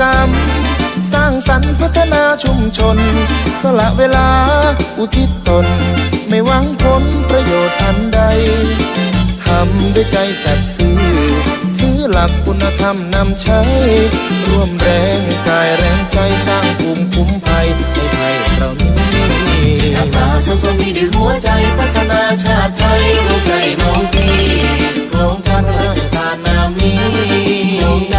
สร้างสรรค์พัฒนาชุมชน สละเวลาอุทิศตน ไม่หวังผลประโยชน์อันใดทำด้วยใจสัตย์ซื่อถือหลักคุณธรรมนำใช้ ร่วมแรงกายแรงใจสร้างภูมิคุ้มภัยให้ไทยเรานี้อาสาทำความดีด้วยหัวใจพัฒนาชาติไทยรู้ใจน้องพี่โครงการระราชทานนามีโ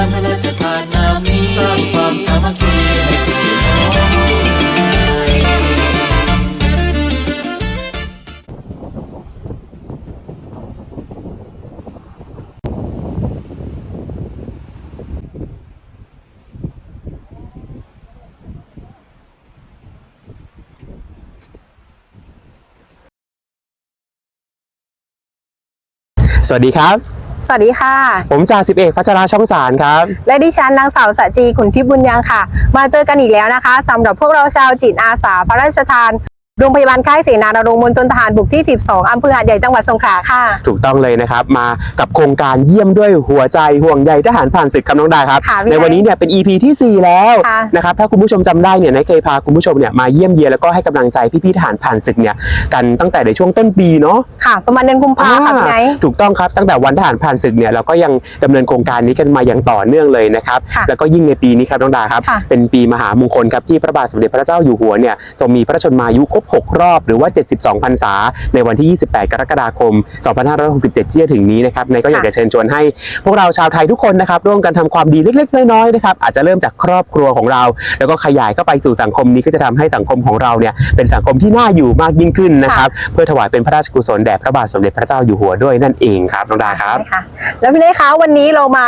สวัสดีครับ สวัสดีค่ะ ผมจ่าสิบเอกพัชราช่องสารครับ และดิฉันนางสาวสจีขุนทิพย์บุญยังค่ะ มาเจอกันอีกแล้วนะคะสำหรับพวกเราชาวจิตอาสาพระราชทาน โรงพยาบาลค่ายเสนานารงค์มณฑลทหารบุกที่ 12อำเภอหาดใหญ่จังหวัดสงขลาค่ะ ถูกต้องเลยนะครับ มากับโครงการเยี่ยมด้วยหัวใจห่วงใยทหารผ่านศึกคำน้องดาครับ ค่ะพี่ในวันนี้เนี่ยเป็น EP ที่ 4 แล้วค่ะ นะครับถ้าคุณผู้ชมจำได้เนี่ยนายเคยพาคุณผู้ชมเนี่ยมาเยี่ยมเยียนแล้วก็ให้กำลังใจพี่ๆทหารผ่านศึกเนี่ยกันตั้งแต่ในช่วงต้นปีเนาะ ค่ะ ประมาณเดือนกุมภาค่ะพี่ไนท์ ถูกต้องครับตั้งแต่วันทหารผ่านศึกเนี่ยเราก็ยังดำเนินโครงการนี้กันมาอย่างต่อเนื่องเลยนะครับ ค่ะแล้วก็ยิ่งในปีนี้ครับน้องดาครับ ค่ะเป็นปีมหามงคลครับที่พระบาทสมเด็จพระเจ้าอยู่หัวเนี่ยทรงมีพระชนมายุครบ6 รอบหรือว่า 72พรรษา ในวันที่ 28 กรกฎาคม 2567 ที่จะถึงนี้นะครับในก็อยากจะเชิญชวนให้ พวกเราชาวไทยทุกคนนะครับร่วมกันทำความดีเล็ก ๆ น้อยๆนะครับอาจจะเริ่มจากครอบครัวของเรา แล้วก็ขยายเข้าไปสู่สังคมนี้ก็จะทำให้สังคมของเราเนี่ยเป็นสังคมที่น่าอยู่มากยิ่งขึ้นนะครับเพื่อถวายเป็นพระราชกุศลแด่พระบาทสมเด็จพระเจ้าอยู่หัวด้วยนั่นเองครับน้องดาครับใช่ค่ะแล้วพี่ไนท์คะวันนี้เรามา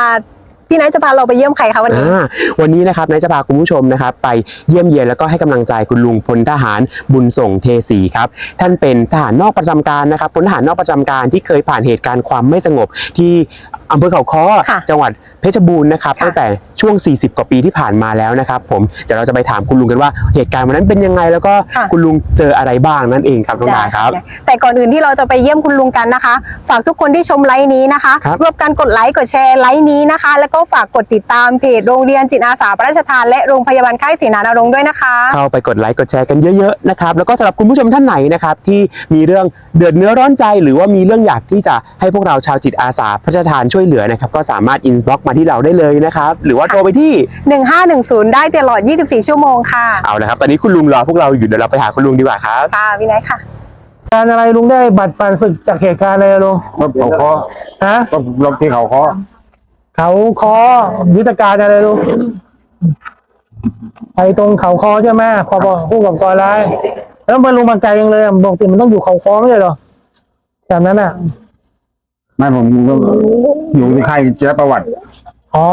พี่ไนท์จะพาเราไปเยี่ยมใครคะวันนี้อ่าวันนี้นะครับนายจะพาคุณผู้ชมนะครับ ไปเยี่ยมเยียนแล้วก็ให้กำลังใจคุณลุงพลทหารบุญส่งเทศรีครับท่านเป็นทหารนอกประจำการนะครับพลทหารนอกประจำการที่เคยผ่านเหตุการณ์ความไม่สงบที่อำเภอเขาค้อค่ะจังหวัดเพชรบูรณ์นะครับค่ะตั้งแต่ช่วง 40 กว่าปีที่ผ่านมาแล้วนะครับผมเดี๋ยวเราจะไปถามคุณลุงกันว่าเหตุการณ์วันนั้นเป็นยังไง แล้วก็ค่ะ คุณลุงเจออะไรบ้างนั่นเองครับน้องดาครับ ได้แต่ก่อนอื่นที่เราจะไปเยี่ยมคุณลุงกันนะคะ ฝากทุกคนที่ชมไลฟ์นี้นะคะครับร่วมกันกดไลค์กดแชร์ไลฟ์นี้นะคะ แล้วก็ฝากกดติดตามเพจโรงเรียนจิตอาสาพระราชทานและโรงพยาบาลค่ายเสนานารงค์ด้วยนะคะ เข้าไปกดไลค์กดแชร์กันเยอะๆนะครับแล้วก็สำหรับคุณผู้ชมท่านไหนนะครับที่มีเรื่องเดือดเนื้อร้อนใจ หรือว่ามีเรื่องอยากที่จะให้พวกเราชาวจิตอาสาพระราชทานช่วยเหลือนะครับก็สามารถอินบ็อกมาที่เราได้เลยนะครับหรือว่าโทรไปที่ 1510 ได้ตลอด 24 ชั่วโมงค่ะ เอาละครับ ตอนนี้คุณลุงรอพวกเราอยู่เดี๋ยวเราไปหาคุณลุงดีกว่าครับ ค่ะพี่ไนท์ค่ะการอะไรลุงได้บัตรผ่านศึกจากเหตุการณ์อะไรอะลุงก็เขาเคาะฮะก็ลบที่เขาเคาะเขาคอยุทธการอะไรลุงไปตรงเขาคอใช่ไหมพอบอกผู้กับก่อร้ายแล้วมันลงมาไกลยังเลยอะบอกสิมันต้องอยู่เขาคอไม่ใช่เหรอแบบนั้นอะไม่ผมก็อยู่ที่ค่ายเจ้าประวัติอ๋อ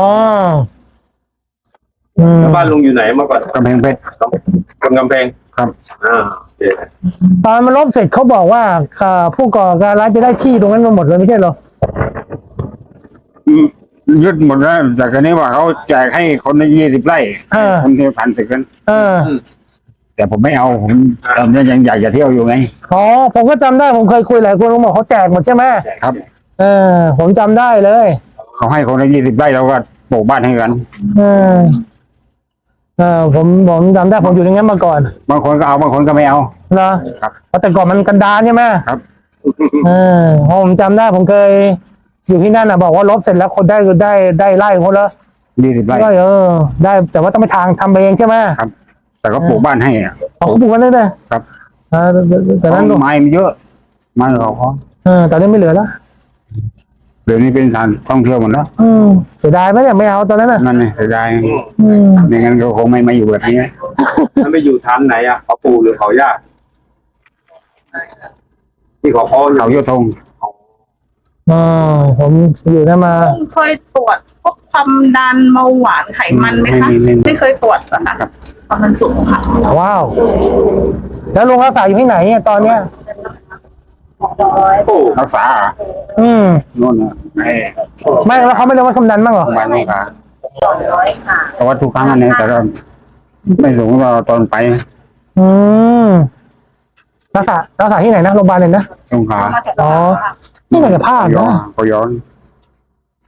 อืมบ้านลุงอยู่ไหนเมื่อก่อนกำแพงเพชร กำกำแพงครับ อ่าโอเคตอนมันลบเสร็จเขาบอกว่าอ่าผู้ก่อการร้ายจะได้ที่ตรงนั้นมาหมดเลยไม่ใช่เหรอยึดหมดแล้วจากกันนี้ว่าเขาแจกให้คนในยี่สิบไร่เออคนที่ผ่านศึกกันเออแต่ผมไม่เอาผมเออยังอยากจะเที่ยวอยู่ไง อ๋อผมก็จำได้ผมเคยคุยหลายคนเขาบอกเขาแจกหมดใช่ไหมครับ เออ ผมจำได้เลยเขาให้คนในยี่สิบไร่เราก็ปลูกบ้านให้กัน เออ เออผมผมจำได้ผมอยู่ในนั้นมาก่อนบางคนก็เอาบางคนก็ไม่เอานะครับเพราะแต่ก่อนมันกันดารใช่ไหมครับเออเพราะผมจำได้ผมเคย อยู่ที่นั่นอะบอกว่าลบเสร็จแล้วคนได้ได้ได้ไล่คนละยี่สิบไร่ก็เออ ได้แต่ว่าต้องไปทางทำเองใช่ไหมครับ แต่ก็ปลูกบ้านให้อะเอาเขาปลูกกันเลยเลยครับเออแต่แต่แต่นั้นไม้มันเยอะไม้เขาเคาะเออตอนนี้ไม่เหลือแล้ว เดี๋ยวนี้เป็นสถานท่องเที่ยวหมดแล้วอืมเสียดายไหมเนี่ยไม่เอาตอนนั้นอะนั่นไงเสียดายอืมไม่งั้นก็คงไม่มาอยู่แบบนี้ถ้าไม่อยู่ฐานไหนอะเขาปูหรือเขาย่าที่เขาพ่ออยู่เขาโยธงอ๋อผมอยู่นั่นมาลุงเคยตรวจพวกความดันเบาหวานไขมันไหมคะไม่มีไม่มีไม่เคยตรวจเหรอคะครับความดันสูงค่ะว้าว แล้วลุงรักษาอยู่ที่ไหนเนี่ยตอนเนี้ยโอ้ รักษาอะอืมนู่นน่ะไอ้ไม่แล้วเขาไม่ได้วัดความดันบ้างเหรอวันนี้ค่ะแต่ว่าทุกครั้งอันนี้แต่ก็ไม่สูงเราตอนไปอืมรักษารักษาที่ไหนนะโรงพยาบาลเลยนะสงขลาอ๋อไม่น่าจะพลาดย้อนะนก็ย้อน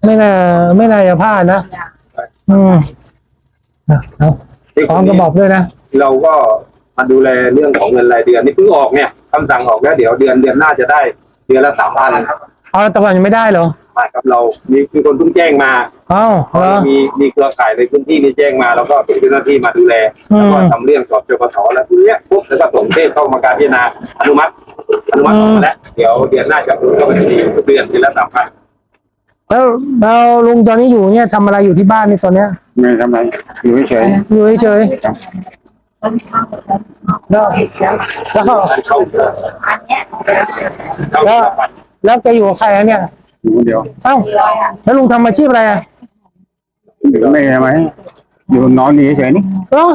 ไม่น่าไม่น่าจะพลาดนะอืมเอาเอาที่พร้อมกระบอกด้วยนะเราก็ มาดูแลเรื่องของเงินรายเดือนนี่เพิ่งออกเนี่ยคำสั่งออกแล้วเดี๋ยวเดือนเดือนหน้าจะได้เดือนละสามพันเอาแต่ก่อนยังไม่ได้เหรอมาครับเรามีมีคนเพิ่งแจ้งมาเอ้าเหรอ มีมีเครือข่ายในพื้นที่นี่แจ้งมาแล้วก็เป็นเจ้าหน้าที่มาดูแลอืม แล้วก็ทำเรื่องสอบจปทแล้วพวกเนี้ยปุ๊บแล้วก็ส่งเทศเข้ามาการพิจารณาอนุมัติอนุมัติออกมาแล้วเดี๋ยวเดือนหน้าจะโอนเข้าไปในทุกเดือนทีละสามพันแล้วแล้วลุงตอนนี้อยู่เนี่ยทำอะไรอยู่ที่บ้านในตอนเนี้ยไม่ทำอะไรอยู่เฉยอยู่เฉยๆ แล้วแล้วเขาการเข้าเข้าแล้วแล้วแกอยู่กับใครอะเนี่ยๆอยู่คนเดียวเอ้าแล้วลุงทำอาชีพอะไรอะไม่ทำอะไรอยู่นอนอยู่เฉยๆนี่เออ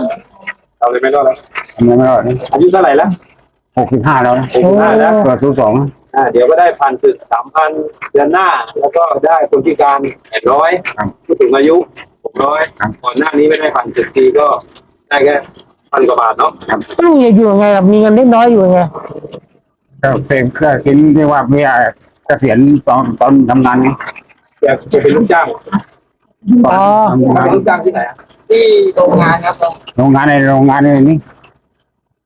เราเลยไม่รอดแล้วทำอะไรไม่รอดนี่อายุเท่าไหร่แล้วหกสิบห้าแล้วนะหกสิบห้าแล้วเกิดทุกสองอ่าเดี๋ยวก็ได้พันตึกสามพันเดือนหน้า แล้วก็ได้คนพิการแปดร้อยผู้สูงอายุหกร้อยก่อนหน้านี้ไม่ได้พันตึกทีก็ได้แค่ พันกว่าบาทเนาะแล้วลุงอยู่ยังไงอะมีเงินเล็กน้อยอยู่ยังไงก็เป็นก็กินที่ว่าเมียเกษียณตอนตอนทำงานไงอยากจะเป็นลูกจ้างตอนทำงานเป็นลูกจ้างที่ไหนอะโรงงานในโรงงานในนี่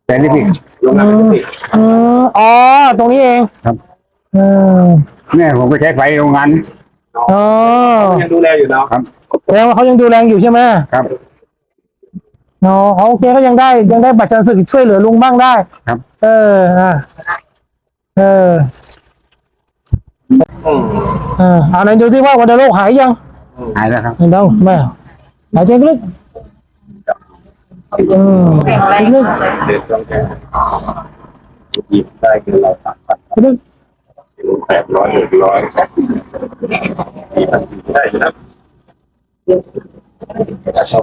แต่นี่พี่ โรงงานเป็นสิอืมอ๋อตรงนี้เองครับอืมแม่ผมไปใช้ไฟโรงงาน อ๋อยังดูแลอยู่เนาะแสดงว่าเขายังดูแลอยู่ใช่ไหมครับ อ๋อโอเคก็ยังได้ยังได้บัตรจันทร์ศึกช่วยเหลือลุงบ้างได้ ครับ เอออะเอออืมเออเอาไหนดูที่ว่าวันโรคหายยังหายแล้วครับไม่ต้องไม่หายใจลึกอืมลึกเด็ดต้องแค่หยิบได้เงินเราสามพันลึกแปดร้อยหนึ่งร้อยมีพันได้นะ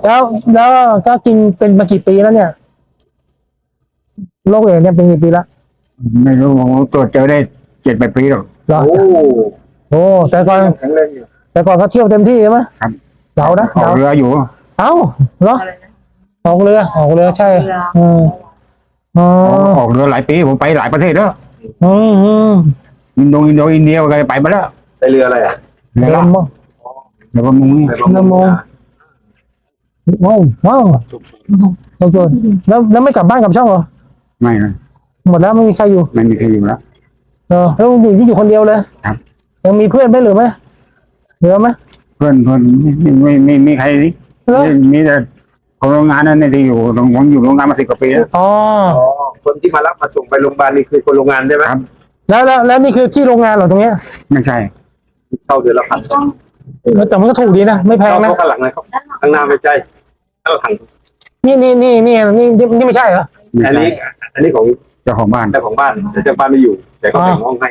แล้วแล้วก็กินเป็นมากี่ปีแล้วเนี่ยโรคเอดส์เนี่ยเป็นกี่ปีแล้วไม่รู้ผมตรวจเจอได้เจ็ดแปดปีหรอกเหรอโอ้โอ้แต่ก่อนแข็งแรงอยู่แต่ก่อนเขาเที่ยวเต็มที่ใช่ไหมครับเดานะออกเดาเรืออยู่เอ้าเหรอออกเรือออกเรือใช่อืมอ๋อออกเรือหลายปีผมไปหลายประเทศแล้วอืมอืมอินโดอินโดอินเดียก็ไปมาแล้วไปเรืออะไรอะเรือเรือละมงเรือประมงนี่ไปประมเรือมง ว้าวว้าวโอเคแล้วแล้วไม่กลับบ้านกลับช่องเหรอ ไม่นะหมดแล้วไม่มีใครอยู่ไม่มีใครอยู่แล้วเออแล้วอยู่ที่อยู่คนเดียวเลย ครับ ยังมีเพื่อนไหมหรือไหมเหลือไหมเพื่อนเพื่อนไม่ไม่ไม่ไม่ใครนี่เหรอมีแต่คนโรงงานนั่นที่อยู่โรงผมอยู่โรงงานมาสิบกว่าปีแล้วอ๋ออ๋อคนที่มารับมาส่งไปโรงพยาบาลนี่คือคนโรงงานใช่ไหมครับแล้วแล้วแล้วนี่คือที่โรงงานเหรอตรงเนี้ยไม่ใช่เข้าเดือนละพัน แต่มันก็ถูกดีนะ ไม่แพงเข้านะข้างหลังเลยครับข้างหน้าไม่ใช่ข้างหลังนี่นี่นี่นี่นี่นี่ไม่ใช่เหรอไม่อันใช่นี้ อันนี้ของเจ้าของบ้านเจ้าของบ้านแต่เจ้าบ้านไม่อยู่ แต่ก็แบ่งห้องให้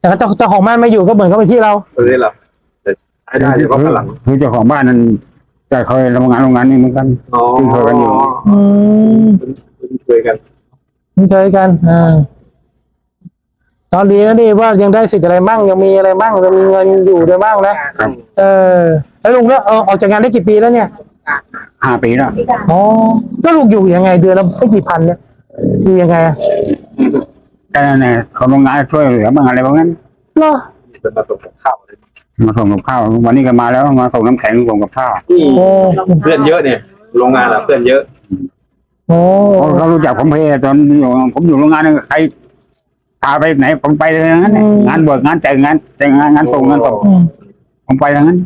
แต่เจ้าเจ้าของบ้านไม่อยู่ก็เหมือนกับเป็นที่เราเออเหรอแต่ใช้ได้เฉพาะข้างหลังคือเจ้าของบ้านนั้นแต่เคยทำงานโรงงานนี่เหมือนกันอ๋อคุ้นเคยกันอยู่อืมคุ้นเคยกันคุ้นเคยกันอ่า ตอนดีนะดีว่ายังได้สิทธิ์อะไรบ้างยังมีอะไรบ้างยังมีเงินอยู่ด้วยบ้างนะครับ เออแล้วลุงแล้วเออออกจากงานได้กี่ปีแล้วเนี่ยห้าปีแล้วอ๋อแล้วลุงอยู่ยังไงเดือนละไม่กี่พันเนี่ยอยู่ยังไงอะแต่เนี่ยเขาโรงงานช่วยเหลือบ้างอะไรบ้างนั้นเหรอจะมาส่งกับข้าวเลยมาส่งกับข้าว วันนี้ก็มาแล้วมาส่งน้ำแข็งส่งกับข้าวนี่โอ้เพื่อนเยอะเนี่ย โรงงานอะเพื่อนเยอะ โอ้เขาเขารู้จักผมเพตอนอยู่ผมอยู่โรงงานนึงใคร พาไปไหนผมไปทั้งนั้นเนี่ยงานบวชงานแต่งงานแต่งงานงานส่งงานส่งอืมผมไปทั้งนั้น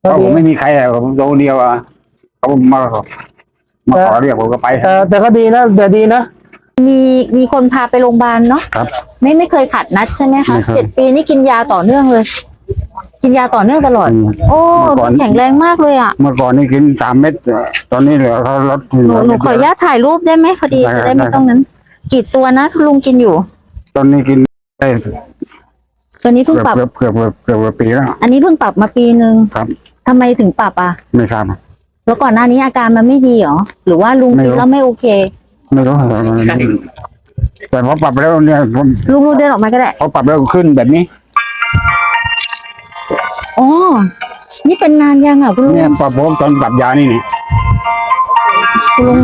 เพก็ราะดีผมไม่มีใครอะผมโดนเดียวอะเขามามาขอเรียกผมก็ไปแต่แต่ก็ดีนะแต่ดีนะมีมีคนพาไปโรงพยาบาลเนาะครับ ไม่ไม่เคยขัดนัดใช่ไหมคะไม่เคยเจ็ดปีนี่กินยาต่อเนื่องเลย กินยาต่อเนื่องตลอด อืม โอ้เมื่อก่อน แข็งแรงมากเลยอะเมื่อก่อนนี่กินสามเม็ดตอนนี้เหลือเขาลดหนูหนูขออนุญาตถ่ายรูปได้ไหมพอดีได้ครับจะได้ไม่ได้ครับต้องนั้น กี่ตัวนะลุงกินอยู่ ตอนนี้กินได้ตัวนี้เพิ่งเกือบปรับ เกือบเกือบเกือบเกือบเกือบปีแล้วอันนี้เพิ่งปรับมาปีนึงครับ ทำไมถึงปรับอะ ไม่ทราบ แล้วก่อนหน้านี้อาการมันไม่ดีเหรอ หรือว่าลุงไม่กินรู้แล้วไม่โอเค ไม่รู้แต่พอปรับแล้วเนี่ยผมลุงลุงเดินออกมาก็ได้ พอปรับแล้วขึ้นแบบนี้ อ๋อ นี่เป็นนานยังอะคุณลุงเนี่ยปรับผมตอนปรับยานี่นี่คุณลุง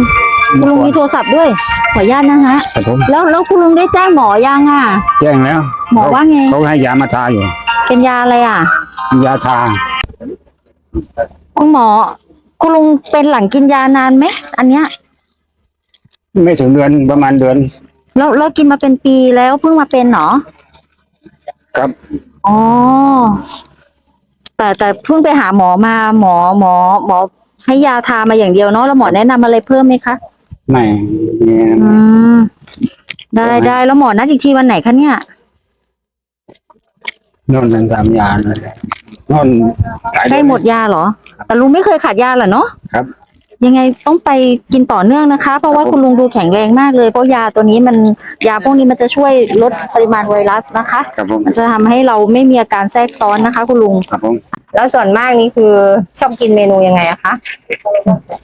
คุณลุงมีโทรศัพท์ด้วย ขออนุญาตนะฮะแต่ผมแล้วแล้วคุณลุงได้แจ้งหมอยังอะ แจ้งแล้วหมอว่าไง เขาให้ยามาทาอยู่ เป็นยาอะไรอะ ยาทาคุณหมอ คุณลุงเป็นหลังกินยานานไหมอันเนี้ย ไม่ถึงเดือนประมาณเดือน แล้วแล้วกินมาเป็นปีแล้วเพิ่งมาเป็นเหรอ ครับ อ๋อ แต่แต่เพิ่งไปหาหมอมาหมอหมอ หมอให้ยาทามาอย่างเดียวเนาะแล้วหมอแนะนำอะไรเพิ่มไหมคะ ไม่มีอืมได้ได้แล้วหมอนัดอีกทีวันไหนคะเนี่ย นอนเป็นสามยานเลยนอนลายเอน ได้หมดยาเหรอ แต่ลุงไม่เคยขาดยาเหรอเนาะครับยังไงต้องไปกินต่อเนื่องนะคะ เพราะว่าคุณลุงดูแข็งแรงมากเลย เพราะยาตัวนี้มันยาพวกนี้มันจะช่วยลดปริมาณไวรัสนะคะ ครับผมมันจะทำให้เราไม่มีอาการแทรกซ้อนนะคะ คุณลุง ครับผม แล้วส่วนมากนี่คือชอบกินเมนูยังไงอะคะ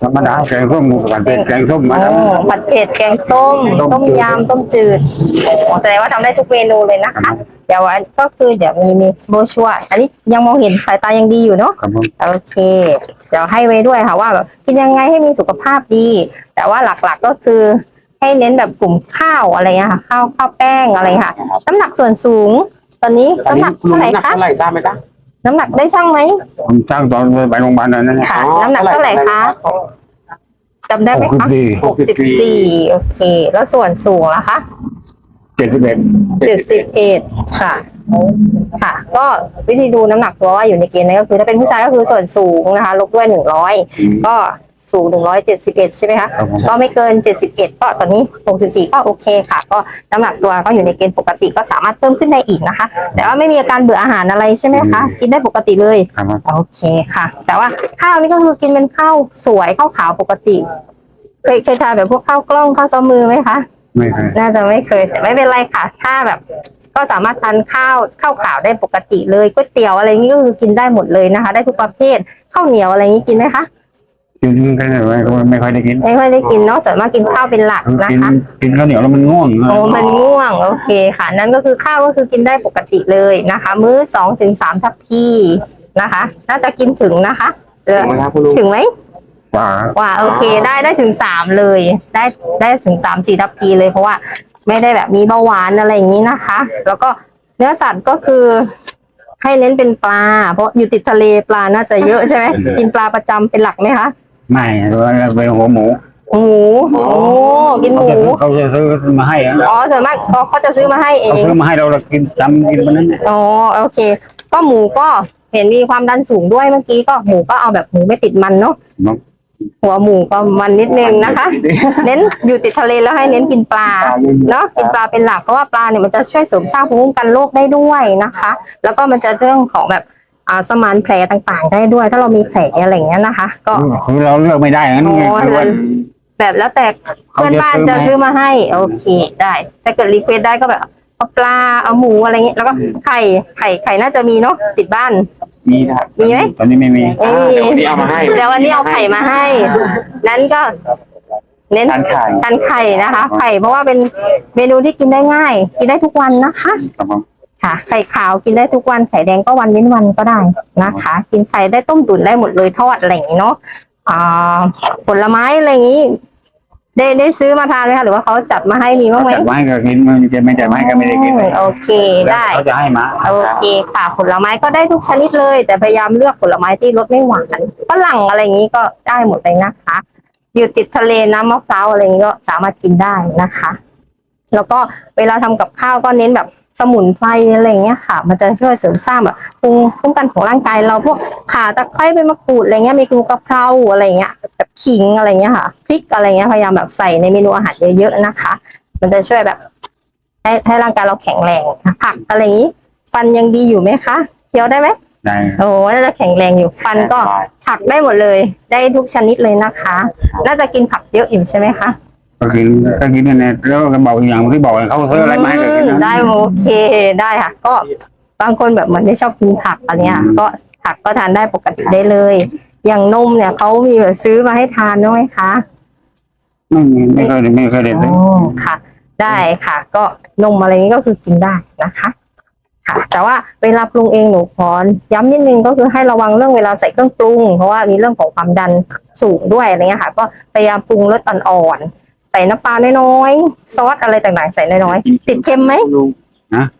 ธรรมดาแกงส้มผัดเผ็ดแกงส้มมาโอ้แล้วผัดเผ็ดแกงส้ม ต้ต้มมจืดยำต้มจืดโอ้แสดงว่าทำได้ทุกเมนูเลยนะคะ เดี๋ยวอันก็คือเดี๋ยวมีมีโบรชัวร์อันนี้ยังมองเห็นสายตายังดีอยู่เนาะครับผมโอเค เดี๋ยวให้ไว้ด้วยค่ะว่าแบบกินยังไงให้มีสุขภาพดี แต่ว่าหลักๆก็คือ ให้เน้นแบบกลุ่มข้าวอะไรเงี้ยค่ะข้าวข้าวแป้งอะไรค่ะน้ำหนักส่วนสูง ตอนนี้น้ำหนักลุงเท่าไหร่น้ำหนักคะ เท่าไหร่ทราบไหมจ๊ะ น้ำหนักได้ช่างไหมผมจ้างตอนไปโรงพยาบาลนั้นนะค่ะอ๋อน้ำหนักเท่าไหร่คะจำได้ไหมหกสิบคะสี่หกสิบสี่โอเค แล้วส่วนสูงล่ะคะเจ็ดสิบเอ็ดเจ็ดสิบเอ็ดค่ะ ค่ะ ก็วิธีดูน้ำหนักตัวว่าอยู่ในเกณฑ์นั้นก็คือถ้าเป็นผู้ชายก็คือส่วนสูงนะคะ ลบด้วยหนึ่งร้อยก็ สูงหนึ่งร้อยเจ็ดสิบเอ็ดใช่ไหมคะ ครับผม ก็ไม่เกินเจ็ดสิบเอ็ดก็ตอนนี้หกสิบสี่ก็โอเคค่ะ ก็น้ำหนักตัวก็อยู่ในเกณฑ์ปกติก็สามารถเพิ่มขึ้นได้อีกนะคะ แต่ว่าไม่มีอาการเบื่ออาหารอะไรใช่ไหมคะ กินได้ปกติเลย ครับผมโอเคค่ะ แต่ว่าข้าวนี่ก็คือกินเป็นข้าวสวยข้าวขาวปกติ เคยเคยทานแบบพวกข้าวกล้องข้าวซ้อมมือไหมคะ ไม่เคย น่าจะไม่เคยแต่ไม่เป็นไรค่ะ ถ้าแบบก็สามารถทานข้าวข้าวขาวได้ปกติเลยก๋วยเตี๋ยวอะไรอย่างนี้ก็คือกินได้หมดเลยนะคะ ได้ทุกประเภทข้าวเหนียวอะไรอย่างนี้กินไหมคะ กินแค่ไหนไม่ไม่ค่อยได้กินไม่ค่อยได้กินเนาะส่วนมากินข้าวเป็นหลักนะคะ กินข้าวเหนียวแล้วมันง่วงโอ้มันง่วงโอเคค่ะ นั่นก็คือข้าวก็คือกินได้ปกติเลยนะคะ มื้อสองถึงสามทัพพีนะคะ น่าจะกินถึงนะคะเหลือถึงไหมครับคุณลุงถึงไหมว่าว่าโอเคได้ได้ถึงสามเลย ได้ได้ถึงสามสี่ทัพพีเลยเพราะว่าไม่ได้แบบมีเบาหวานอะไรอย่างนี้นะคะ แล้วก็เนื้อสัตว์ก็คือให้เน้นเป็นปลา เพราะอยู่ติดทะเลปลาน่าจะเยอะใช่ไหมกินปลาประจำเป็นหลักไหมคะ ไม่เป็นหัวหมูหมูโอ้กินหเขามูจะเขาจะซื้อมาให้อะอ๋อส่วนมากเขาเขาจะซื้อมาให้เอเขางซื้อมาให้เราเรากินจำกินมันนั้นอ๋อโอเค ก็หมูก็เห็นมีความดันสูงด้วยเมื่อกี้ก็หมูก็เอาแบบหมูไม่ติดมันเนาะหัวหมูก็มันนิดนึงนะคะ เน้นอยู่ติดทะเลแล้วให้เน้นกินปลาเนาะกินปลาเป็นหลักเพราะว่าปลาเนี่ยมันจะช่วยเสริมสร้างภูมิคุ้มกันโรคได้ด้วยนะคะ แล้วก็มันจะเรื่องของแบบอ่า สมานแผลต่างๆ ได้ด้วย ถ้าเรามีแผลอะไรอย่างเงี้ยนะคะ ก็คือเราเลือกไม่ได้งั้นโอ้คือว่า แบบแล้วแต่เพื่อนบ้านจะซื้อมาให้ โอเคได้ถ้าเกิดรีเควสได้ก็แบบเอาปลาเอาหมูอะไรเงี้ยแล้วก็ไข่ไข่ไข่น่าจะมีเนาะติดบ้าน มีนะครับมีไหมตอนนี้ไม่มีไม่มีเดี๋ยววันนี้เอามาให้เดี๋ยววันนี้เอาไข่มาให้ นั้นก็เน้นทานไข่ทานไข่นะคะ ไข่เพราะว่าเป็นเมนูที่กินได้ง่าย กินได้ทุกวันนะคะ ครับผมค่ะ ไข่ขาวกินได้ทุกวัน ไข่แดงก็วันเว้นวันก็ได้นะคะ กินไข่ได้ต้มตุ๋นได้หมดเลยทอดอะไรอย่างนี้เนาะอ่าผลไม้อะไรอย่างนี้ ได้ได้ซื้อมาทานไหมคะหรือว่าเขาจัดมาให้มีบ้างไหมจัดไว้ก็กินมันจะไม่จัดไว้ก็ไม่ได้กินอืมโอเคได้เขาจะให้มาโอเคค่ะ ผลไม้ก็ได้ทุกชนิดเลย แต่พยายามเลือกผลไม้ที่รสไม่หวานฝรั่งอะไรอย่างนี้ก็ได้หมดเลยนะคะ อยู่ติดทะเลน้ำมะพร้าวอะไรอย่างนี้ก็สามารถกินได้นะคะ แล้วก็เวลาทำกับข้าวก็เน้นแบบ สมุนไพรอะไรอย่างเงี้ยค่ะ มันจะช่วยเสริมสร้างแบบภูมิคุ้มกันของร่างกายเราพวกข่าตะไคร้ใบมะกรูดอะไรเงี้ยมีกรูกะเพราอะไรเงี้ยแบบขิงอะไรเงี้ยค่ะพริกอะไรเงี้ยพยายามแบบใส่ในเมนูอาหารเยอะๆนะคะ มันจะช่วยแบบ ให้ให้ร่างกายเราแข็งแรงผักอะไรอย่างนี้ ฟันยังดีอยู่ไหมคะเคี้ยวได้ไหมได้โอ้น่าจะแข็งแรงอยู่ฟันก็ผักได้หมดเลย ได้ทุกชนิดเลยนะคะ น่าจะกินผักเยอะอยู่ใช่ไหมคะ ก็กินก็กินเนี่ยแล้วก็บอกอย่างที่บอกเขาซื้ออะไรมาให้ก็กินอืมนะได้โอเคได้ค่ะ ก็บางคนแบบเหมือนไม่ชอบกินผักอะไรเงี้ยก็ผักก็ทานได้ปกติได้เลย อย่างนมเนี่ยเขามีแบบซื้อมาให้ทานด้วยไหมคะไม่มีไม่เคยไม่เคยเด็ดเลยอ๋อค่ะ ได้ค่ะ ก็นมอะไรนี้ก็คือกินได้นะคะค่ะแต่ว่าเวลาปรุงเองหนูขอย้ำนิดนึงก็คือให้ระวังเรื่องเวลาใส่เครื่องปรุง เพราะว่ามีเรื่องของความดันสูงด้วยอะไรเงี้ยค่ะ ก็พยายามปรุงรสอ่อนๆ ใส่น้ำปลาน้อยๆซอสอะไรต่างๆ ใส่น้อยๆติดเค็มไหม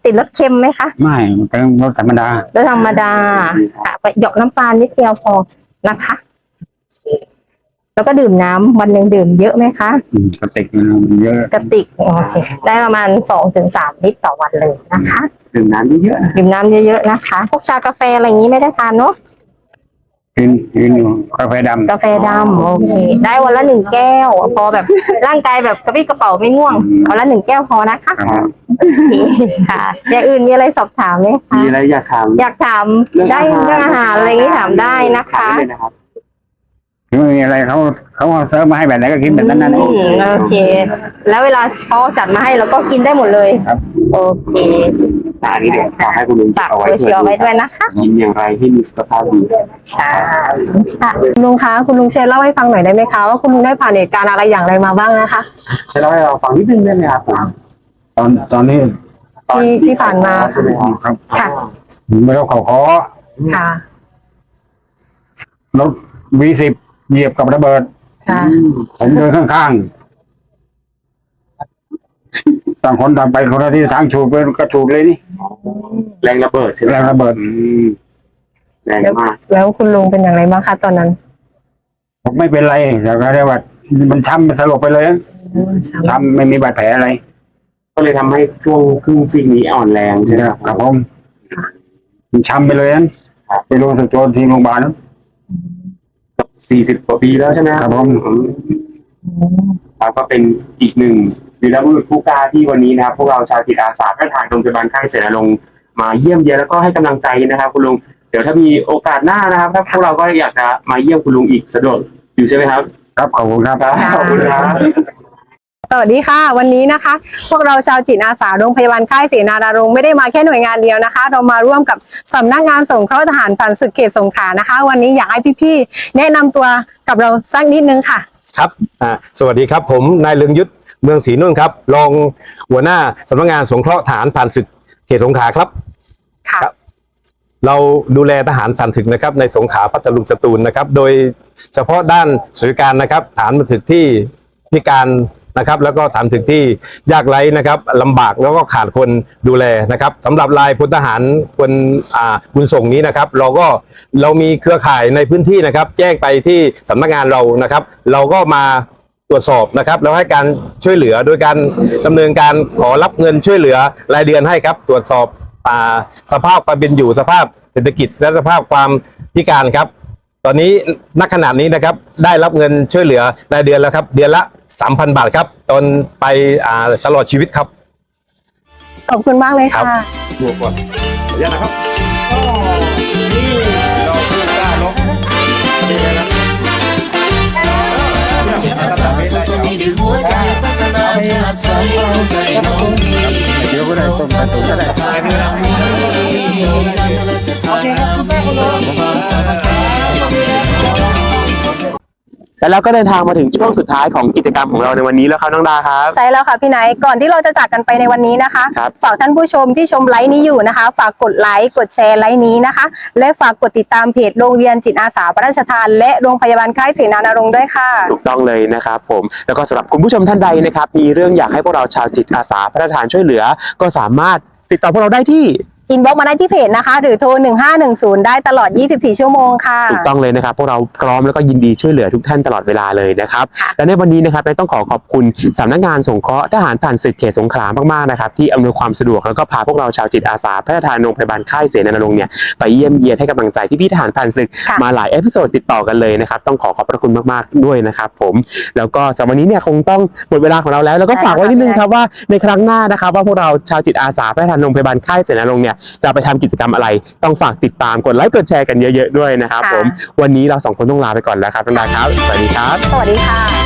ติดรสเค็มไหมคะไม่เป็นรสธรรมดารสธรรมดาค่ะไปหยอกน้ำปลานิดเดียวพอนะคะ แล้วก็ดื่มน้ำวันหนึ่งดื่มเยอะไหมคะอืมกระติกมันเยอะกระติกโอเคได้ประมาณสองถึงสามลิตรต่อวันเลยนะคะ ดื่มน้ำเยอะดื่มน้ำเยอะๆนะคะ พวกชากาแฟอะไรอย่างนี้ไม่ได้ทานเนาะ กินกินกาแฟดำกาแฟดำโอเค ได้วันละหนึ่งแก้ว พอแบบร่างกายแบบกระปรี้กระเป๋าไม่ง่วงวันละหนึ่งแก้วพอนะคะครับโอเคค่ะอย่างอื่นมีอะไรสอบถามไหมๆคะมีอะไรอยากถามอยากถามได้เรื่องอาหารอะไรอย่างนี้ถามได้นะคะถามได้เลยนะครับไม่มีอะไรเขาเขาเอาเซิร์ฟมาให้แบบไหนก็กินแบบนั้นนั่นเออืงมโอเค แล้วเวลาเขาจัดมาให้เราก็กินได้หมดเลยครับโอเค อันนี้เดี๋ยวขอให้คุณลุงฝากเอาไว้ตัวเชียร์ไว้ด้วยนะคะ กินอย่างไรให้มีสุขภาพดีค่ะคุณลุงคะคุณลุงเชนเล่าให้ฟังหน่อยได้ไหมคะว่าคุณลุงได้ผ่านเหตุการณ์อะไรอย่างไรมาบ้างนะคะใช่เล่าให้เราฟังนิดนึงได้ไหมครับผมตอนตอนนี้ตอนที่ที่ผ่านมาใช่ไหมครับครับค่ะไม่ต้องขอขอค่ะรถวีสิบเหยียบกับระเบิดค่ะผมเดินข้างๆ ต่างคนต่างไปคนละที่ทางฉูดไปกระฉูดเลยนี่แรงระเบิดใช่ไหมแรงระเบิด อืมแรงมากแล้วคุณลุงเป็นอย่างไรบ้างคะตอนนั้นผมไม่เป็นไรแต่ก็เรียกว่ามันช้ำมันสลบไปเลยช้ำไม่มีบาดแผลอะไร ก็เลยทำให้ช่วงครึ่งซีกนี้อ่อนแรงใช่ไหมครับครับผมมันช้ำไปเลยนั้นไปโรงพยาบาลที่โรงพยาบาลนั้นสี่สิบกว่าปีแล้วใช่ไหมครับผมอืครับก็เป็นอีกหนึ่ง วีรบุรุษผู้กล้าที่วันนี้นะครับพวกเราชาวจิตอาสาพระทางโรงพยาบาลค่ายเสนาลงค์มาเยี่ยมเยียนแล้วก็ให้กำลังใจนะครับ คุณลุงเดี๋ยวถ้ามีโอกาสหน้านะครับถ้าพวกเราก็อยากจะมาเยี่ยมคุณลุงอีกสะดวกอยู่ใช่ไหมครับ ครับขอบคุณครับครับขอบคุณครับสวัสดีค่ะ วันนี้นะคะ พวกเราชาวจิตอาสาโรงพยาบาลค่ายเสนาดารงค์ไม่ได้มาแค่หน่วยงานเดียวนะคะ เรามาร่วมกับสำนักงานสงเคราะห์ทหารผ่านศึกเขตสงขลานะคะ วันนี้อยากให้พี่ๆแนะนำตัวกับเราสักนิดนึงค่ะ ครับอ่าสวัสดีครับผมนายเลืองยุทธ เมืองศรีนุ่นครับ รองหัวหน้าสำนักงานสงเคราะห์ฐานผ่านศึกเขตสงขลาครับค่ะครับเราดูแลทหารผ่านศึกนะครับ ในสงขลาพัทลุงสตูลนะครับ โดยเฉพาะด้านสวัสดิการนะครับ ฐานผ่านศึกที่พิการนะครับ แล้วก็ฐานถึกที่ยากไร้นะครับลำบากแล้วก็ขาดคนดูแลนะครับสำหรับลายพลทหารคนอ่าบุญส่งนี้นะครับ เราก็เรามีเครือข่ายในพื้นที่นะครับ แจ้งไปที่สำนักงานเรานะครับ เราก็มา ตรวจสอบนะครับแล้วให้การช่วยเหลือโดยการดำเนินการขอรับเงินช่วยเหลือรายเดือนให้ครับ ตรวจสอบอ่าสภาพความเป็นอยู่สภาพเศรษฐกิจและสภาพความพิการครับ ตอนนี้ณขณะนี้นะครับได้รับเงินช่วยเหลือรายเดือนแล้วครับ เดือนละ 3,000 บาทครับตอนไปอ่าตลอดชีวิตครับ ขอบคุณมากเลยครับค่ะขอบคุณนะครับ ได้ต้มกระตูก็ได้ผ่านนามีการพระราชทานนามีสร้าง และแล้วก็เดินทางมาถึงช่วงสุดท้ายของกิจกรรมของเราในวันนี้แล้วครับน้องดาครับ ใช่แล้วค่ะพี่ไนท์ก่อนที่เราจะจากกันไปในวันนี้นะคะ ครับ ฝากท่านผู้ชมที่ชมไลฟ์นี้อยู่นะคะ ฝากกดไลค์กดแชร์ไลฟ์นี้นะคะ และฝากกดติดตามเพจโรงเรียนจิตอาสาพระราชทาน และโรงพยาบาลค่ายเสนานารงค์ด้วยค่ะ ถูกต้องเลยนะครับผมแล้วก็สำหรับคุณผู้ชมท่านใดนะครับ มีเรื่องอยากให้พวกเราชาวจิตอาสาพระราชทานช่วยเหลือ ก็สามารถติดต่อพวกเราได้ที่ อินบ็อกมาได้ที่เพจนะคะ หรือโทร 1510 ได้ตลอด 24 ชั่วโมงค่ะ ถูกต้องเลยนะครับ พวกเราพร้อมแล้วก็ยินดีช่วยเหลือทุกท่านตลอดเวลาเลยนะครับ และในวันนี้นะครับเราต้องขอขอบคุณสำนักงานสงเคราะห์ทหารผ่านศึกเขตสงขลามากๆนะครับที่อำนวยความสะดวกแล้วก็พาพวกเราชาวจิตอาสาพระราชทานโรงพยาบาลค่ายเสนารงค์เนี่ยไปเยี่ยมเยียนให้กำลังใจที่พี่ทหารผ่านศึกค่ะ มาหลายเอพิโซดติดต่อกันเลยนะครับต้องขอขอบพระคุณมากๆด้วยนะครับผมแล้วก็สำหรับวันนี้เนี่ยคงต้องหมดเวลาของเราแล้วแล้วก็ฝากไว้นิดนึงครับว่าในครั้งหน้านะครับว่าพวกเราชาวจิตอาสาพระราชทานโรงพยาบาลค่ายเสนารงค์เนี่ยจะไปทำกิจกรรมอะไร ต้องฝากติดตามกดไลค์กดแชร์กันเยอะๆด้วยนะครับค่ะผมวันนี้เราสองคนต้องลาไปก่อนแล้วครับท่านดาครับสวัสดีครับ สวัสดีค่ะ